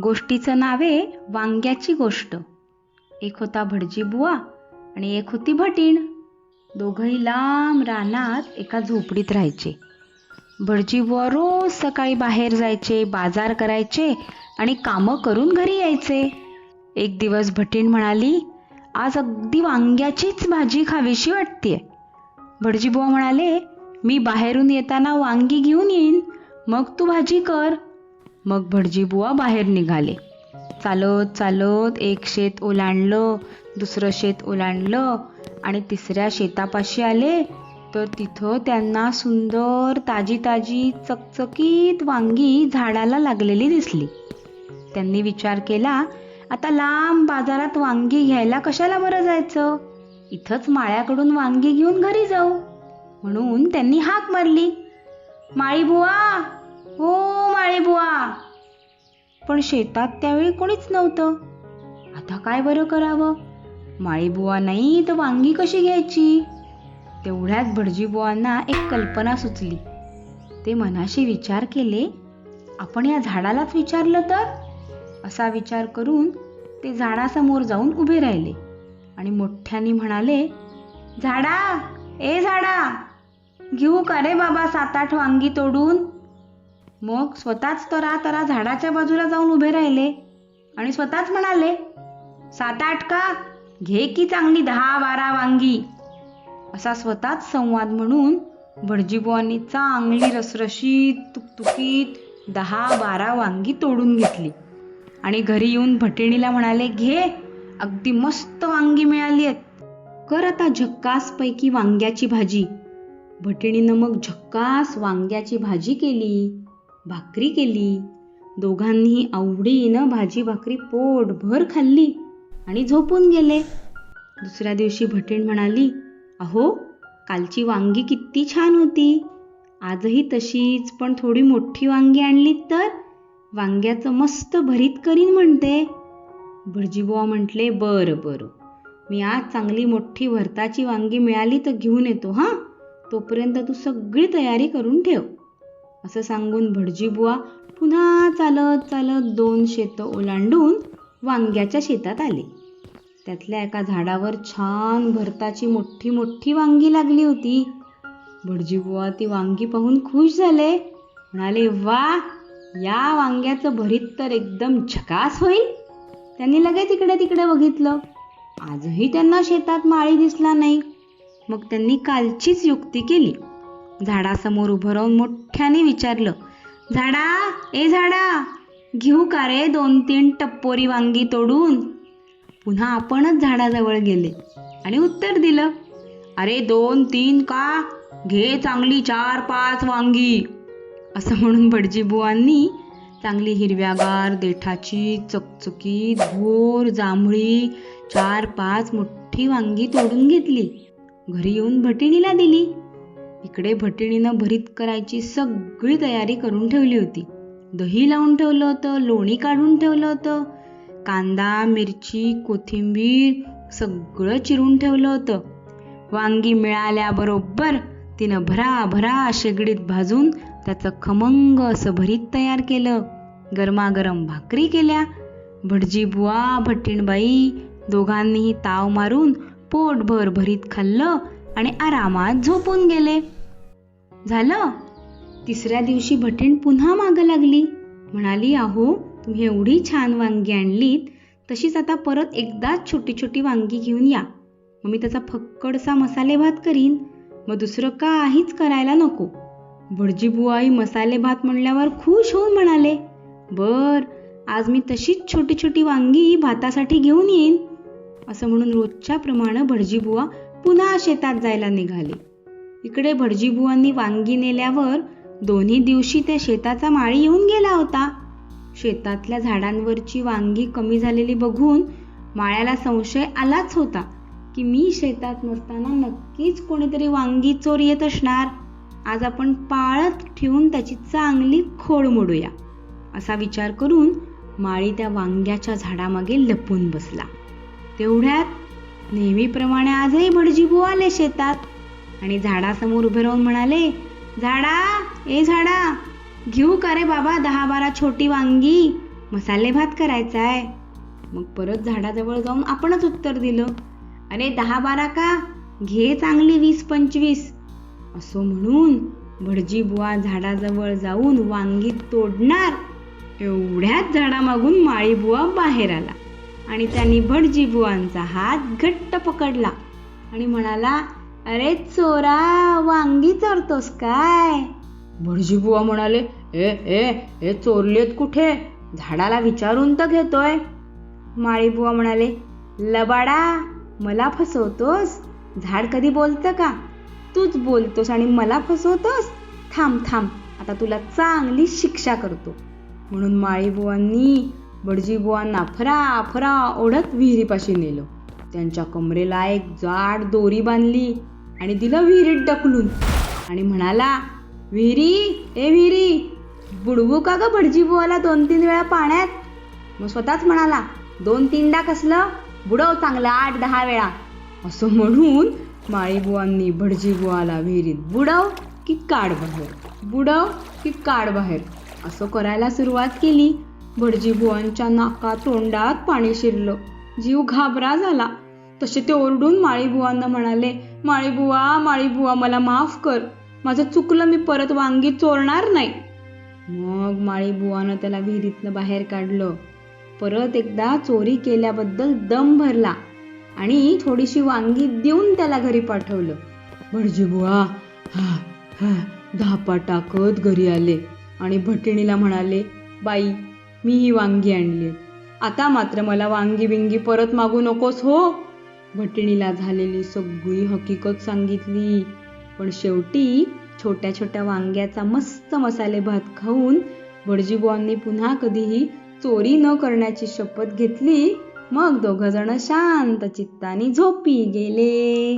गोष्टीचं नाव आहे वांग्याची गोष्ट. एक होता भटजी बुवा आणि एक होती भटीण. दोघंही लांब रानात एका झोपडीत राहायचे. भटजी बुवा रोज सकाळी बाहेर जायचे बाजार करायचे आणि कामं करून घरी यायचे. एक दिवस भटीण म्हणाली आज अगदी वांग्याचीच भाजी खावीशी वाटतेय. भटजी बुवा म्हणाले मी बाहेरून येताना वांगी घेऊन येईन. मग तू भाजी कर. मग भटजी बुवा बाहेर निघाले. चालत चालत एक शेत ओलांडलं दुसरं शेत ओलांडलं आणि तिसऱ्या शेतापाशी आले. तर तिथं त्यांना सुंदर ताजी ताजी चकचकीत वांगी झाडाला लागलेली दिसली. त्यांनी विचार केला आता लांब बाजारात वांगी घ्यायला कशाला बरं जायचं? इथंच माळ्याकडून वांगी घेऊन घरी जाऊ. म्हणून त्यांनी हाक मारली. माळीबुवा हो माळीबुवा पण शेतात त्यावेळी कोणीच नव्हतं. आता काय बरं करावं? माळीबुवा नाही तर वांगी कशी घ्यायची? तेवढ्यात भटजीबुवांना एक कल्पना सुचली. ते मनाशी विचार केले आपण या झाडालाच विचारलं तर? असा विचार करून ते झाडासमोर जाऊन उभे राहिले आणि मोठ्याने म्हणाले झाडा ए झाडा घेऊ का रे बाबा सात आठ वांगी तोडून? मग स्वतःच तरा तरा झाडाच्या बाजूला जाऊन उभे राहिले. आणि स्वतःच म्हणाले सात आठ का? घे की चांगली दहा बारा वांगी. असा स्वतःच संवाद म्हणून भटजीबुवांनी चांगली रसरशीत तुकतुकीत दहा बारा वांगी तोडून घेतली. आणि घरी येऊन भटिणीला म्हणाले घे अगदी मस्त वांगी मिळाली आहेत. कर आता झक्कासपैकी वांग्याची भाजी. भटिणीनं मग झक्कास वांग्याची भाजी केली भाकरी केली. दोघांनीही आवडीनं भाजी भाकरी पोटभर खाल्ली आणि झोपून गेले. दुसऱ्या दिवशी भटीण म्हणाली अहो कालची वांगी किती छान होती. आजही तशीच पण थोडी मोठी वांगी आणलीत तर? वांग्याचं मस्त भरीत करीन म्हणते. भटजीबुवा म्हटले बरं बरं. मी आज चांगली मोठी भरताची वांगी मिळाली तर घेऊन येतो हां. तोपर्यंत तू सगळी तयारी करून ठेव. असं सांगून भटजीबुवा पुन्हा चालत चालत दोन शेतं ओलांडून वांग्याच्या शेतात आले. त्यातल्या एका झाडावर छान भरताची मोठी मोठी वांगी लागली होती. भटजीबुवा ती वांगी पाहून खुश झाले. म्हणाले वा या वांग्याचं भरीत तर एकदम झकास होईल. त्यांनी लगेच इकडे तिकडे बघितलं. आजही त्यांना शेतात माळी दिसला नाही. मग त्यांनी कालचीच युक्ती केली. झाडासमोर उभं राहून मोठ्याने विचारलं झाडा ए झाडा घेऊ का रे दोन तीन टप्पोरी वांगी तोडून? पुन्हा आपणच झाडाजवळ गेले आणि उत्तर दिलं अरे दोन तीन का? घे चांगली चार पाच वांगी. असं म्हणून भटजीबुवांनी चांगली हिरव्यागार देठाची चकचकी धोर जांभळी चार पाच मोठी वांगी तोडून घेतली. घरी येऊन भटिणीला दिली. इकडे भटिणीनं भरीत करायची सगळी तयारी करून ठेवली होती. दही लावून ठेवलं होतं लोणी काढून ठेवलं होतं कांदा मिरची कोथिंबीर सगळं चिरून ठेवलं होतं. वांगी मिळाल्याबरोबर तिनं भराभरा शेगडीत भाजून त्याचं खमंग असं भरीत तयार केलं. गरमागरम भाकरी केल्या. भटजी बुवा भट्टीणबाई दोघांनीही ताव मारून पोट भरीत खाल्लं आणि आरामात झोपून गेले. झालं? तिसऱ्या दिवशी भटीण पुन्हा मागं लागली. म्हणाली अहो तुम्ही एवढी छान वांगी आणलीत तशीच आता परत एकदाच छोटी छोटी वांगी घेऊन या. मग मी त्याचा फक्कडसा मसाले भात करीन. मग दुसरं काहीच करायला नको. भटजीबुआई मसाले भात म्हणल्यावर खुश होऊन म्हणाले बर आज मी तशीच छोटी छोटी वांगी भातासाठी घेऊन येईन. असं म्हणून रोजच्या प्रमाणे भटजीबुवा पुन्हा शेतात जायला निघाले. इकडे भटजीबुवांनी वांगी नेल्यावर दोन्ही दिवशी त्या शेताचा माळी येऊन गेला होता. शेतातल्या झाडांवरची वांगी कमी झालेली बघून माळ्याला संशय आलाच होता की मी शेतात नसताना नक्कीच कोणीतरी वांगी चोर येत असणार. आज आपण पाळत ठेवून त्याची चांगली खोड मोडूया असा विचार करून माळी त्या वांग्याच्या झाडामागे लपून बसला. तेवढ्यात नेहमीप्रमाणे आजही भटजीबू आले शेतात. आणि झाडासमोर उभे राहून म्हणाले झाडा ए झाडा घेऊ का रे बाबा दहा बारा छोटी वांगी? मसाले भात करायचा आहे मग परत झाडाजवळ जाऊन आपणच उत्तर दिलं अरे दहा बारा का? घे चांगली वीस पंचवीस असो म्हणून भटजी बुवा झाडाजवळ जाऊन वांगी तोडणार एवढ्याच झाडामागून माळी बुवा बाहेर आला. आणि त्यांनी भटजीबुवांचा हात घट्ट पकडला आणि म्हणाला अरे चोरा वांगी चोरतोस काय? भटजीबुवा म्हणाले ए ए हे चोरलेत कुठे? झाडाला विचारून तर घेतोय. माळी म्हणाले लबाडा मला फसवतोस? झाड कधी बोलतं का? तूच बोलतोस आणि मला फसवतोस? थांब थांब आता तुला चांगली शिक्षा करतो. म्हणून माळीबुवांनी बडजीबुवांना फरा फरा ओढत विहिरीपाशी नेलं. त्यांच्या कमरेला एक जाड दोरी बांधली आणि दिलं विहिरीत ढकलून. आणि म्हणाला विहिरी ए विहिरी बुडवू का ग भटजीबुवाला दोन तीन वेळा पाण्यात? मग स्वतःच म्हणाला दोन तीनदा कसलं? बुडव चांगलं आठ दहा वेळा. असं म्हणून माळीबुवांनी भटजीबुवाला विहिरीत बुडव की काढ बाहेर बुडव की काढ बाहेर असं करायला सुरुवात केली. भटजी बुवांच्या नाका तोंडात पाणी शिरलं. जीव घाबरा झाला. तसे ते ओरडून माळीबुवांना म्हणाले माळीबुवा माळीबुवा मला माफ कर. माझं चुकलं मी परत वांगी चोरणार नाही. मग माळीबुवानं त्याला विहिरीतनं बाहेर काढलं. परत एकदा चोरी केल्याबद्दल दम भरला आणि थोडीशी वांगी देऊन त्याला घरी पाठवलं. भटजीबुवा हा हा धापा टाकत घरी आले. आणि भटिणीला म्हणाले बाई मी ही वांगी आणली. आता मात्र मला वांगी बिंगी परत मागू नकोस हो? भटणीला झालेली सगळी हकीकत सांगितली. पण शेवटी छोट्या छोट्या वांग्याचा मस्त मसाले भात खाऊन भटजीबुवांनी पुन्हा कधीही चोरी न करण्याची शपथ घेतली. मग दोघ जण शांत चित्ताने झोपी गेले.